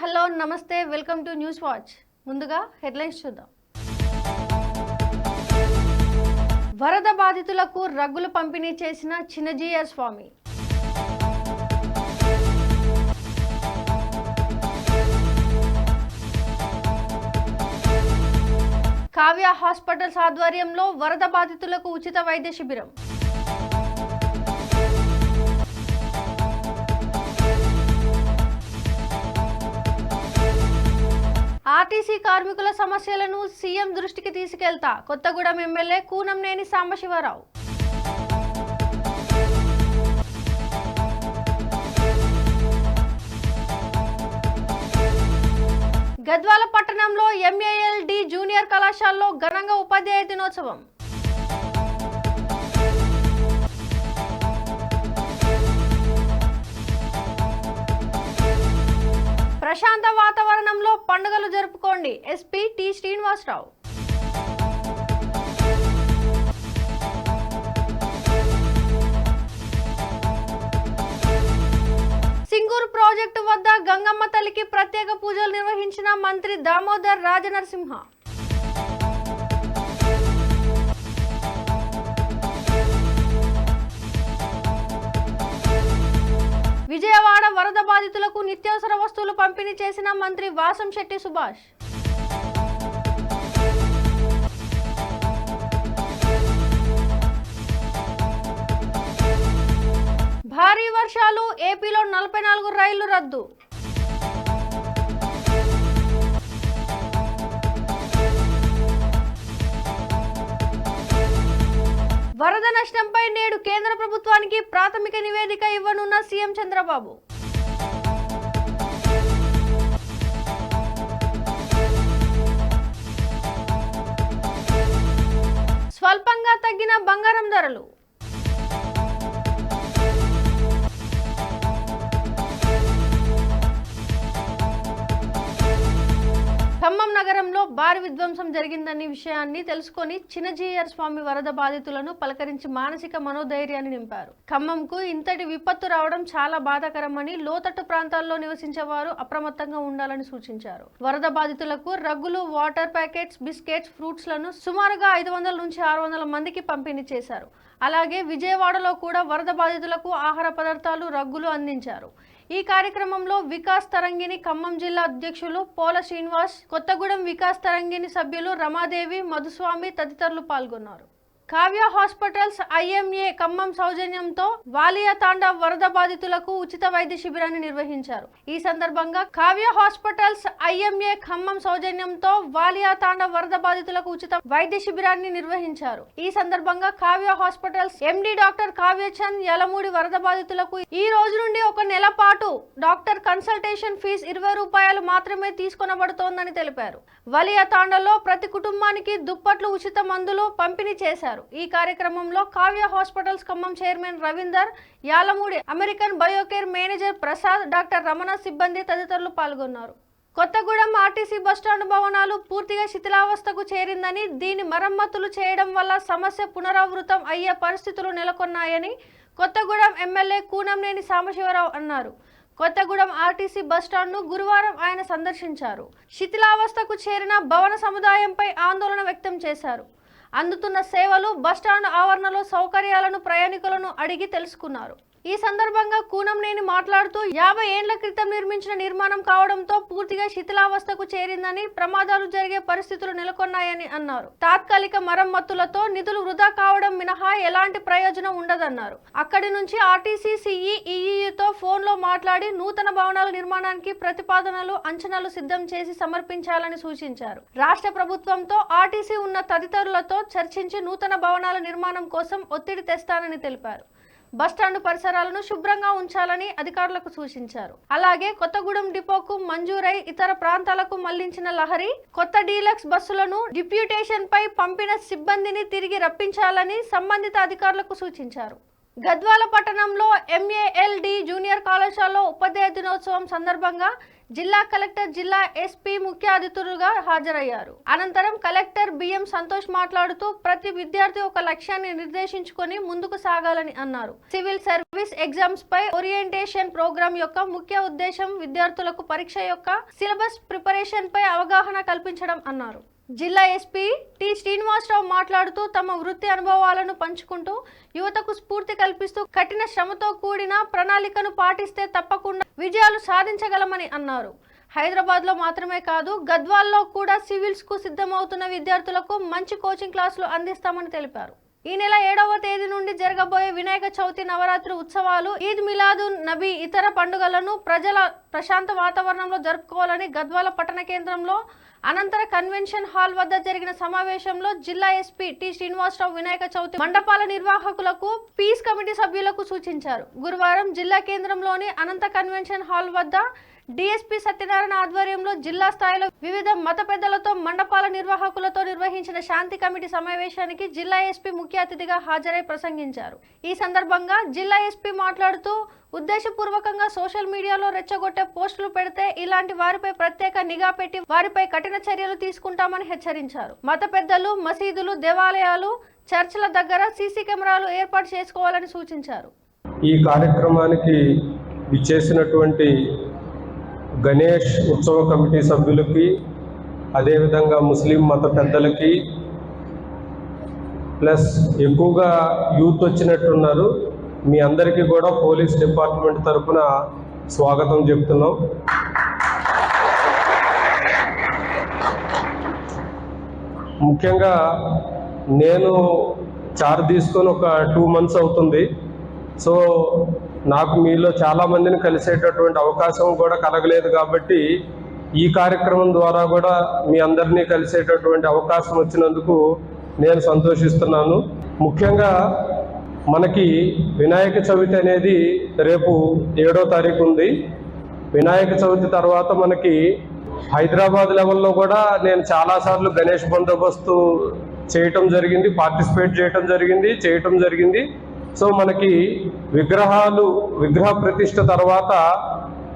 Hello నమస్తే welcome to news watch. ముందుగా headlines చూద్దాం. వరద బాధితులకు రగ్గులు పంపిణీ చేసిన చిన్నజీయ స్వామి. కావ్య హాస్పిటల్స్ ఆధ్వర్యంలో వరద బాధితులకు ఉచిత వైద్య శిబిరం. ఆర్టీసీ కార్మికుల సమస్యలను సీఎం దృష్టికి తీసుకెళ్తా కొత్తగూడెం ఎమ్మెల్యే కూనంనేని సాంబశివరావు. గద్వాల పట్టణంలో ఎంఏఎల్డి జూనియర్ కళాశాలలో ఘనంగా ఉపాధ్యాయ దినోత్సవం. ప్రశాంత వాతావరణంలో పండుగలు జరుపుకోండి. SP T Srinivasarao. Singur project వద్ద గంగమ్మ తల్లికి ప్రత్యేక పూజలు నిర్వహించిన మంత్రి దామోదర్ రాజనరసింహ. విజయవాడ వరద బాధితులకు నిత్యావసర వస్తువులు పంపిణీ చేసిన మంత్రి వాసంశెట్టి సుభాష్. భారీ వర్షాలు ఏపీలో నలభై నాలుగు రైళ్ళు రద్దు. వరద నష్టంపై నేడు కేంద్ర ప్రభుత్వానికి ప్రాథమిక నివేదిక ఇవ్వనున్న సీఎం చంద్రబాబు. స్వల్పంగా తగ్గిన బంగారం ధరలు. ఖమ్మం నగరంలో భారీ విధ్వంసం జరిగిందనే విషయాన్ని తెలుసుకొని చిన్నజీయర్ స్వామి వరద బాధితులను పలకరించి మానసిక మనోధైర్యాన్ని నింపారు. ఖమ్మంకు ఇంతటి విపత్తు రావడం చాలా బాధాకరమని లోతట్టు ప్రాంతాల్లో నివసించే వారు అప్రమత్తంగా ఉండాలని సూచించారు. వరద బాధితులకు రగ్గులు వాటర్ ప్యాకెట్స్ బిస్కెట్స్ ఫ్రూట్స్లను సుమారుగా ఐదు వందల నుంచి ఆరు వందల మందికి పంపిణీ చేశారు. అలాగే విజయవాడలో కూడా వరద బాధితులకు ఆహార పదార్థాలు రగ్గులు అందించారు. ఈ కార్యక్రమంలో వికాస్ తరంగిణి ఖమ్మం జిల్లా అధ్యక్షులు పోల శ్రీనివాస్ కొత్తగూడెం వికాస్ తరంగిణి సభ్యులు రమాదేవి మధుస్వామి తదితరులు పాల్గొన్నారు. కావ్య హాస్పిటల్స్ ఐఎంఏ ఖమ్మం సౌజన్యంతో వాలియా తాండవ్ వరద బాధితులకు ఉచిత వైద్య శిబిరాన్ని నిర్వహించారు. ఈ సందర్భంగా కావ్య హాస్పిటల్స్ ఐఎంఏ ఖమ్మం సౌజన్యంతో వాలియా తాండవ్ వరద బాధితులకు ఉచిత వైద్య శిబిరాన్ని నిర్వహించారు. ఈ సందర్భంగా Kavya hospitals MD doctor Kavyachand Yalamudi వరద బాధితులకు ఈ రోజు నుండి ఒక నెల పాటు డాక్టర్ కన్సల్టేషన్ ఫీజు ఇరవై రూపాయలు మాత్రమే తీసుకొనబడుతోందని తెలిపారు. వలియా తాండలో ప్రతి కుటుంబానికి దుప్పట్లు ఉచిత మందులు పంపిణీ చేశారు. ఈ కార్యక్రమంలో Kavya hospitals Khammam chairman Ravinder Yalamudi American biocare manager Prasad doctor Ramana సిబ్బంది తదితరులు పాల్గొన్నారు. కొత్తగూడెం ఆర్టీసీ బస్టాండ్ భవనాలు పూర్తిగా శిథిలావస్థకు చేరిందని దీని మరమ్మతులు చేయడం వల్ల సమస్య పునరావృతం అయ్యే పరిస్థితులు నెలకొన్నాయని కొత్తగూడెం ఎమ్మెల్యే కూనంనేని సాంబశివరావు అన్నారు. కొత్తగూడెం ఆర్టీసీ బస్టాండ్ను గురువారం ఆయన సందర్శించారు. శిథిలావస్థకు చేరిన భవన సముదాయంపై ఆందోళన వ్యక్తం చేశారు. అందుతున్న సేవలు బస్టాండ్ ఆవరణలో సౌకర్యాలను ప్రయాణికులను అడిగి తెలుసుకున్నారు. ఈ సందర్భంగా కూనంనేని మాట్లాడుతూ యాభై ఏండ్ల క్రితం నిర్మించిన నిర్మాణం కావడంతో పూర్తిగా శిథిలావస్థకు చేరిందని ప్రమాదాలు జరిగే పరిస్థితులు నెలకొన్నాయని అన్నారు. తాత్కాలిక మరమ్మతులతో నిధులు వృధా కావడం మినహా ఎలాంటి ప్రయోజనం ఉండదన్నారు. అక్కడి నుంచి ఆర్టీసీ సిఈ ఈఈతో ఫోన్లో మాట్లాడి నూతన భవనాల నిర్మాణానికి ప్రతిపాదనలు అంచనాలు సిద్ధం చేసి సమర్పించాలని సూచించారు. రాష్ట్ర ప్రభుత్వంతో ఆర్టీసీ ఉన్న తదితరులతో చర్చించి నూతన భవనాల నిర్మాణం కోసం ఒత్తిడి తెస్తానని తెలిపారు. బస్టాండ్ పరిసరాలను శుభ్రంగా ఉంచాలని అధికారులకు సూచించారు. అలాగే కొత్తగూడెం డిపోకు మంజూరై ఇతర ప్రాంతాలకు మళ్ళించిన లహరి కొత్త డీలక్స్ బస్సులను డిప్యూటేషన్ పై పంపిన సిబ్బందిని తిరిగి రప్పించాలని సంబంధిత అధికారులకు సూచించారు. గద్వాల పట్టణంలో ఎంఏఎల్డి జూనియర్ కళాశాలలో ఉపాధ్యాయ దినోత్సవం సందర్భంగా జిల్లా కలెక్టర్ జిల్లా ఎస్పీ ముఖ్య అతిథులుగా హాజరయ్యారు. అనంతరం కలెక్టర్ బిఎం సంతోష్ మాట్లాడుతూ ప్రతి విద్యార్థి ఒక లక్ష్యాన్ని నిర్దేశించుకొని ముందుకు సాగాలని అన్నారు. సివిల్ సర్వీస్ ఎగ్జామ్స్ పై ఓరియంటేషన్ ప్రోగ్రామ్ యొక్క ముఖ్య ఉద్దేశం విద్యార్థులకు పరీక్ష యొక్క సిలబస్ ప్రిపరేషన్ పై అవగాహన కల్పించడం అన్నారు. జిల్లా ఎస్పీ టి శ్రీనివాసరావు మాట్లాడుతూ తమ వృత్తి అనుభవాలను పంచుకుంటూ యువతకు స్ఫూర్తి కల్పిస్తూ కఠిన శ్రమతో కూడిన ప్రణాళికను పాటిస్తే తప్పకుండా విజయాలు సాధించగలమని అన్నారు. హైదరాబాద్లో మాత్రమే కాదు గద్వాల్లో కూడా సివిల్స్కు సిద్ధమవుతున్న విద్యార్థులకు మంచి కోచింగ్ క్లాసులు అందిస్తామని తెలిపారు. ఈ నెల ఏడవ తేదీ నుండి జరగబోయే వినాయక చవితి నవరాత్రి ఉత్సవాలు ఈద్ మిలాదు నబీ ఇతర పండుగలను ప్రజల ప్రశాంత వాతావరణంలో జరుపుకోవాలని గద్వాల పట్టణ కేంద్రంలో అనంతర కన్వెన్షన్ హాల్ వద్ద జరిగిన సమావేశంలో జిల్లా ఎస్పీ టి శ్రీనివాసరావు వినాయక చవితి మండపాల నిర్వాహకులకు పీస్ కమిటీ సభ్యులకు సూచించారు. గురువారం జిల్లా కేంద్రంలోని అనంత కన్వెన్షన్ హాల్ వద్ద డిఎస్పీ సత్యనారాయణ ఆధ్వర్యంలో జిల్లా స్థాయిలో వివిధ మత పెద్దలతో మండపాల నిర్వాహకులతో నిర్వహించిన శాంతి కమిటీ సమావేశానికి జిల్లా ఎస్పీ ముఖ్య అతిథిగా హాజరై ప్రసంగించారు. ఈ సందర్భంగా జిల్లా ఎస్పీ మాట్లాడుతూ ఉద్దేశపూర్వకంగా సోషల్ మీడియాలో రెచ్చగొట్టే పోస్టులు పెడితే ఇలాంటి వారిపై ప్రత్యేక నిఘా పెట్టి వారిపై కఠిన చర్యలు తీసుకుంటామని హెచ్చరించారు. మత పెద్దలు మసీదులు దేవాలయాలు చర్చిల దగ్గర సీసీ కెమెరాలు ఏర్పాటు చేసుకోవాలని సూచించారు. ఈ కార్యక్రమానికి ఇచ్చేసినటువంటి గణేష్ ఉత్సవ కమిటీ సభ్యులకి అదేవిధంగా ముస్లిం మత పెద్దలకి ప్లస్ ఎక్కువగా యూత్ వచ్చినట్టున్నారు. మీ అందరికీ కూడా పోలీస్ డిపార్ట్మెంట్ తరఫున స్వాగతం చెప్తున్నాం. ముఖ్యంగా నేను చార్ తీసుకొని ఒక టూ మంత్స్ అవుతుంది. సో నాకు మీలో చాలా మందిని కలిసేటటువంటి అవకాశం కూడా కలగలేదు కాబట్టి ఈ కార్యక్రమం ద్వారా కూడా మీ అందరినీ కలిసేటటువంటి అవకాశం వచ్చినందుకు నేను సంతోషిస్తున్నాను. ముఖ్యంగా మనకి వినాయక చవితి అనేది రేపు ఏడో తారీఖు ఉంది. వినాయక చవితి తర్వాత మనకి హైదరాబాద్ లెవెల్లో కూడా నేను చాలాసార్లు గణేష్ బందోబస్తు చేయటం జరిగింది పార్టిసిపేట్ చేయటం జరిగింది చేయటం జరిగింది. సో మనకి విగ్రహాలు విగ్రహ ప్రతిష్ట తర్వాత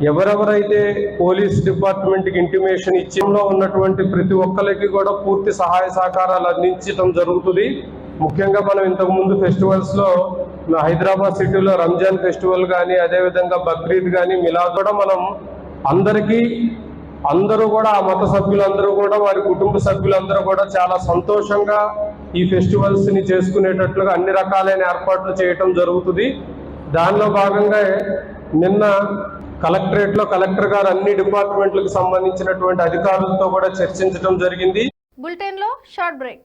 ఎవరెవరైతే పోలీస్ డిపార్ట్మెంట్కి ఇంటిమేషన్ ఇచ్చింలో ఉన్నటువంటి ప్రతి ఒక్కరికి కూడా పూర్తి సహాయ సహకారాలు అందించడం జరుగుతుంది. ముఖ్యంగా మనం ఇంతకు ముందు మన హైదరాబాద్ సిటీలో రంజాన్ ఫెస్టివల్ కానీ అదేవిధంగా బక్రీద్ కానీ మిలాద్ కూడా మనం అందరికీ అందరూ కూడా ఆ మత సభ్యులందరూ కూడా వారి కుటుంబ సభ్యులందరూ కూడా చాలా సంతోషంగా ఈ ఫెస్టివల్స్ని చేసుకునేటట్లుగా అన్ని రకాలైన ఏర్పాట్లు చేయటం జరుగుతుంది. దానిలో భాగంగా నిన్న కలెక్టరేట్లో కలెక్టర్ గారు అన్ని డిపార్ట్మెంట్లకు సంబంధించినటువంటి అధికారులతో కూడా చర్చించడం జరిగింది. బులెటిన్లో షార్ట్ బ్రేక్.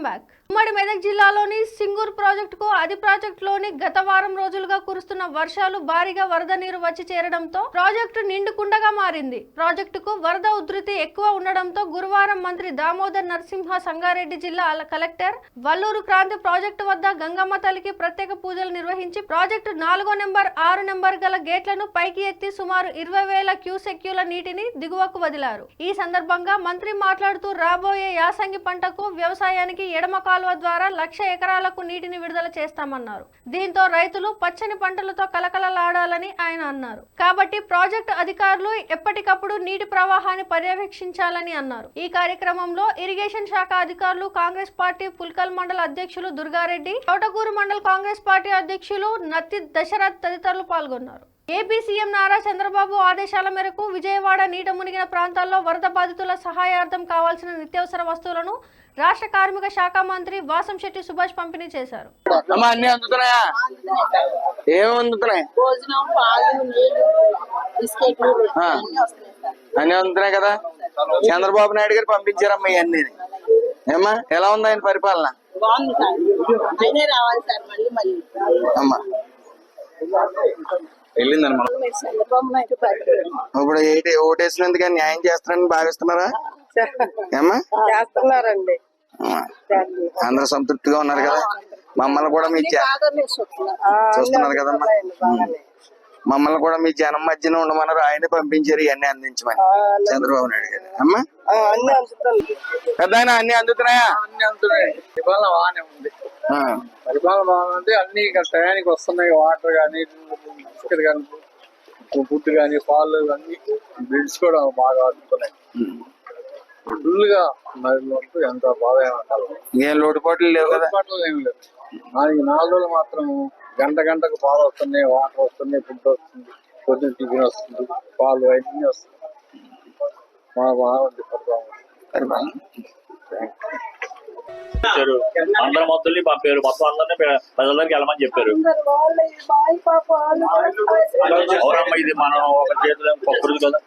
వెల్కమ్ బ్యాక్ ఉమ్మడి మెదక్ జిల్లాలోని సింగూర్ ప్రాజెక్టుకు అది ప్రాజెక్టులోని గత వారం రోజులుగా కురుస్తున్న వర్షాలు భారీగా వరద నీరు వచ్చి చేరడంతో ప్రాజెక్టు నిండుకుండగా మారింది. ప్రాజెక్టుకు వరద ఉధృతి ఎక్కువ ఉండడంతో గురువారం మంత్రి దామోదర్ నరసింహ సంగారెడ్డి జిల్లా కలెక్టర్ వల్లూరు క్రాంతి ప్రాజెక్టు వద్ద గంగమ్మ తల్లికి ప్రత్యేక పూజలు నిర్వహించి ప్రాజెక్టు నాలుగో నెంబర్ ఆరు నెంబర్ గల గేట్లను పైకి ఎత్తి సుమారు ఇరవై వేల క్యూసెక్యూల నీటిని దిగువకు వదిలారు. ఈ సందర్భంగా మంత్రి మాట్లాడుతూ రాబోయే యాసంగి పంటకు వ్యవసాయానికి ఎడమ కాలువ ద్వారా లక్ష ఎకరాలకు నీటిని విడుదల చేస్తామన్నారు. దీంతో రైతులు పచ్చని పంటలతో కలకలలాడాలని ఆయన అన్నారు. కాబట్టి ప్రాజెక్టు అధికారులు ఎప్పటికప్పుడు నీటి ప్రవాహాన్ని పర్యవేక్షించాలని అన్నారు. ఈ కార్యక్రమంలో ఇరిగేషన్ శాఖ అధికారులు కాంగ్రెస్ పార్టీ పుల్కల్ మండల అధ్యక్షులు దుర్గారెడ్డి తోటకూరు మండల కాంగ్రెస్ పార్టీ అధ్యక్షులు నత్తి దశరథ్ తదితరులు పాల్గొన్నారు. ఏపీ సీఎం నారా చంద్రబాబు ఆదేశాల మేరకు విజయవాడ నీట మునిగిన ప్రాంతాల్లో వరద బాధితుల సహాయార్థం కావాల్సిన నిత్యావసర వస్తువులను రాష్ట్ర కార్మిక శాఖ మంత్రి వాసంశెట్టి సుభాష్ పంపిణీ చేశారు. అన్ని అందుతున్నాయా? కదా? చంద్రబాబు నాయుడు గారు పంపించారమ్మా ఇవన్నీ ఏమ్మా ఎలా ఉంది ఆయన పరిపాలన? బాగుంది సార్. అయినే రావాలి సార్ మళ్ళీ మళ్ళీ. అమ్మా. పరిపాలన ఇప్పుడు ఏంటి ఓటేసినందుకు న్యాయం చేస్తారని భావిస్తున్నారా? ఏమ్మా? చేస్తున్నారండి. అందరూ సంతృప్తిగా ఉన్నారు కదా? మమ్మల్ని కూడా మీ చూస్తున్నారు. కదమ్మా. మమ్మల్ని కూడా మీ జనం మధ్యన ఉండమన్నారు. ఆయనే పంపించారు ఇవన్నీ అందించమని. చంద్రబాబు నాయుడు గారు. అమ్మా? పెద్ద ఆయన అన్ని అందుతున్నాయా? అన్ని అందుతున్నాయి. పరిపాలన బాగానే ఉంది. పరిపాలన బాగుంది అన్ని టయానికి వస్తున్నాయి. వాటర్ కానీ బిస్కెట్ కానీ ఫుడ్ కానీ పాలు అన్ని బిల్స్ కూడా బాగా అందుతున్నాయి ఫుల్గా మరి ఎంత బాగా ఏమంటారు ఏం లోటుపాట్లు లేవు కదా. పాటలు ఏమి లేదు నాలుగు నాలుగు రోజులు మాత్రం గంట గంటకు పాలు వస్తున్నాయి వాటర్ వస్తున్నాయి ఫుడ్ వస్తుంది పొద్దున్న టిఫిన్ వస్తుంది పాలు అన్ని వస్తున్నాయి బాగా బాగుంది పరిపాలన ఇచ్చారు అందరు మొత్తం పంపారు. మొత్తం అందరినీ పె- ప్రజలందరికీ వెళ్ళమని చెప్పారు. ఎవరమ్మా ఇది? మనం ఒక చేతిలో పప్పురు కదా.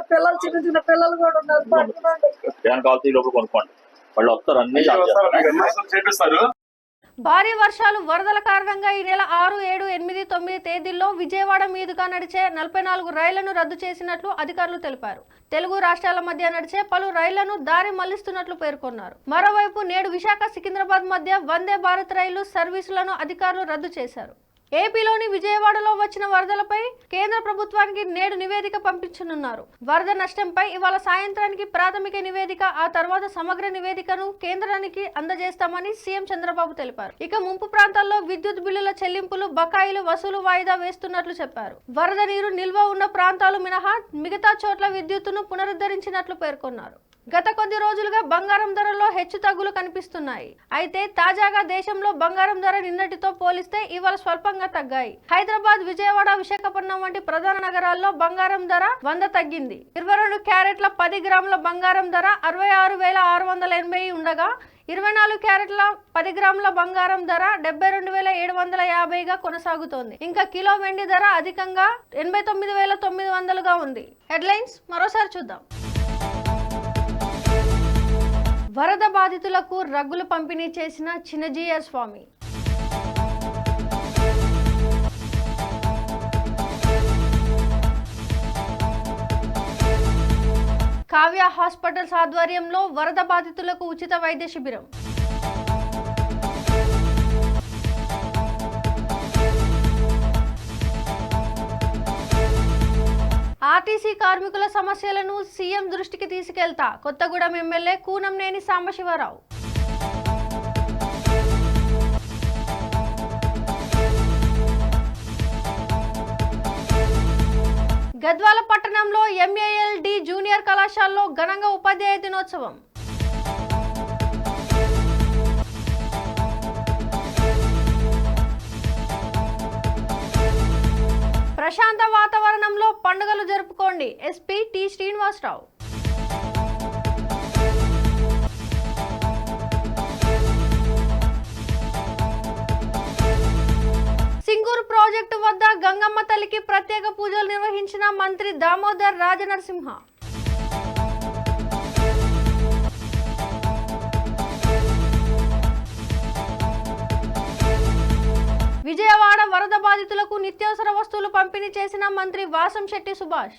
పిల్లలు చిన్న చిన్న పిల్లలు కూడా ఉన్నారు. ఏమైనా కావాల్సి ఈ లోపల కొనుక్కోండి. వాళ్ళు వస్తారు అన్ని చేస్తారు. భారీ వర్షాలు వరదల కారణంగా ఈ నెల ఆరు ఏడు ఎనిమిది తొమ్మిది తేదీల్లో విజయవాడ మీదుగా నడిచే నలభై నాలుగు రైళ్ళను రద్దు చేసినట్లు అధికారులు తెలిపారు. తెలుగు రాష్ట్రాల మధ్య నడిచే పలు రైళ్ళను దారి మళ్ళిస్తున్నట్లు పేర్కొన్నారు. మరోవైపు నేడు విశాఖ సికింద్రాబాద్ మధ్య వందే భారత్ రైలు సర్వీసులను అధికారులు రద్దు చేశారు. ఏపీలోని విజయవాడలో వచ్చిన వరదలపై కేంద్ర ప్రభుత్వానికి నేడు నివేదిక పంపించనున్నారు. వరద నష్టంపై ఇవాళ సాయంత్రానికి ప్రాథమిక నివేదిక ఆ తర్వాత సమగ్ర నివేదికను కేంద్రానికి అందజేస్తామని సీఎం చంద్రబాబు తెలిపారు. ఇక ముంపు ప్రాంతాల్లో విద్యుత్ బిల్లుల చెల్లింపులు బకాయిలు వసూలు వాయిదా వేస్తున్నట్లు చెప్పారు. వరద నీరు నిల్వ ఉన్న ప్రాంతాలు మినహా మిగతా చోట్ల విద్యుత్తును పునరుద్ధరించినట్లు పేర్కొన్నారు. గత కొద్ది రోజులుగా బంగారం ధరల్లో హెచ్చు తగ్గులు కనిపిస్తున్నాయి. అయితే తాజాగా దేశంలో బంగారం ధర నిన్నటితో పోలిస్తే ఇవాళ స్వల్పంగా తగ్గాయి. హైదరాబాద్ విజయవాడ విశాఖపట్నం వంటి ప్రధాన నగరాల్లో బంగారం ధర వంద తగ్గింది. ఇరవై రెండు క్యారెట్ల పది గ్రాముల బంగారం ధర అరవై ఆరు వేల ఆరు వందల ఎనభై ఉండగా ఇరవై నాలుగు క్యారెట్ల పది గ్రాముల బంగారం ధర డెబ్బై రెండు వేల ఏడు వందల యాభైగా కొనసాగుతోంది. ఇంకా కిలో వెండి ధర అధికంగా ఎనభై తొమ్మిది వేల తొమ్మిది వందలుగా ఉంది. హెడ్లైన్స్ మరోసారి చూద్దాం. వరద బాధితులకు రగ్గులు పంపిణీ చేసిన చినజీయ స్వామి. కావ్య హాస్పిటల్స్ ఆధ్వర్యంలో వరద బాధితులకు ఉచిత వైద్య శిబిరం. ఆర్టీసీ కార్మికుల సమస్యలను సీఎం దృష్టికి తీసుకెళ్తా కొత్తగూడెం ఎమ్మెల్యే కూనంనేని సాంబశివరావు. గద్వాల పట్టణంలో ఎంఏఎల్డి జూనియర్ కళాశాలలో ఘనంగా ఉపాధ్యాయ దినోత్సవం. ప్రశాంత వాతావరణంలో పండుగలు జరుపుకోండి. SP T Srinivasarao. Singur project వద్ద గంగమ్మ తల్లికి ప్రత్యేక పూజలు నిర్వహించిన మంత్రి దామోదర్ రాజనరసింహ. బాధితులకు నిత్యావసర వస్తువులు పంపిణీ చేసిన మంత్రి వాసంశెట్టి సుభాష్.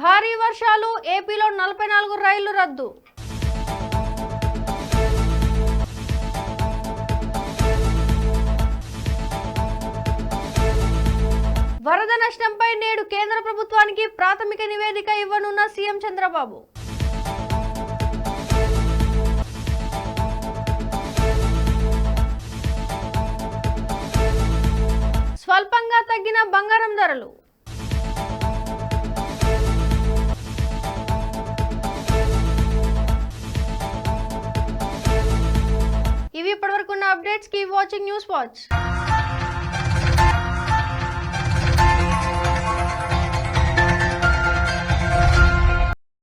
భారీ వర్షాలు ఏపీలో నలభై నాలుగు రైళ్ళు రద్దు. వరద నష్టంపై నేడు కేంద్ర ప్రభుత్వానికి ప్రాథమిక నివేదిక ఇవ్వనున్న సీఎం చంద్రబాబు. స్వల్పంగా తగ్గిన బంగారం ధరలు. ఇవి ఇప్పటివరకు ఉన్న అప్డేట్స్. కి వాచింగ్ న్యూస్ వాచ్.